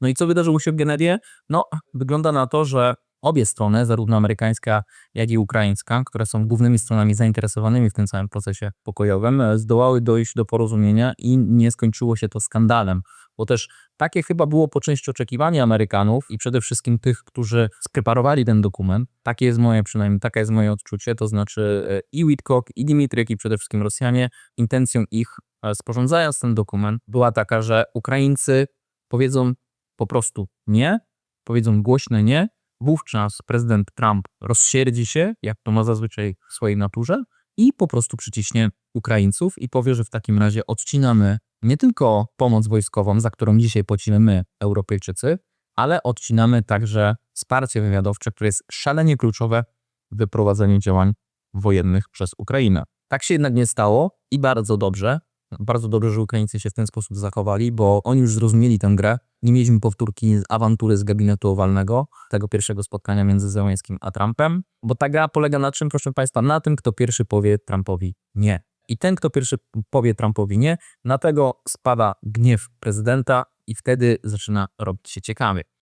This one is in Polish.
No i co wydarzyło się w Genewie? No, wygląda na to, że obie strony, zarówno amerykańska, jak i ukraińska, które są głównymi stronami zainteresowanymi w tym całym procesie pokojowym, e, zdołały dojść do porozumienia i nie skończyło się to skandalem, bo też takie chyba było po części oczekiwanie Amerykanów i przede wszystkim tych, którzy spreparowali ten dokument. Takie jest moje przynajmniej, takie jest moje odczucie, to znaczy e, i Witkock, i Dimitryk, i przede wszystkim Rosjanie, intencją ich, e, sporządzając ten dokument, była taka, że Ukraińcy powiedzą po prostu nie, powiedzą głośne nie, wówczas prezydent Trump rozsierdzi się, jak to ma zazwyczaj w swojej naturze, i po prostu przyciśnie Ukraińców i powie, że w takim razie odcinamy nie tylko pomoc wojskową, za którą dzisiaj płacimy my, Europejczycy, ale odcinamy także wsparcie wywiadowcze, które jest szalenie kluczowe w wyprowadzeniu działań wojennych przez Ukrainę. Tak się jednak nie stało i bardzo dobrze. Bardzo dobrze, że Ukraińcy się w ten sposób zachowali, bo oni już zrozumieli tę grę. Nie mieliśmy powtórki z awantury z gabinetu owalnego, tego pierwszego spotkania między Zełenskim a Trumpem, bo ta gra polega na czym, proszę Państwa? Na tym, kto pierwszy powie Trumpowi nie. I ten, kto pierwszy powie Trumpowi nie, na tego spada gniew prezydenta i wtedy zaczyna robić się ciekawy.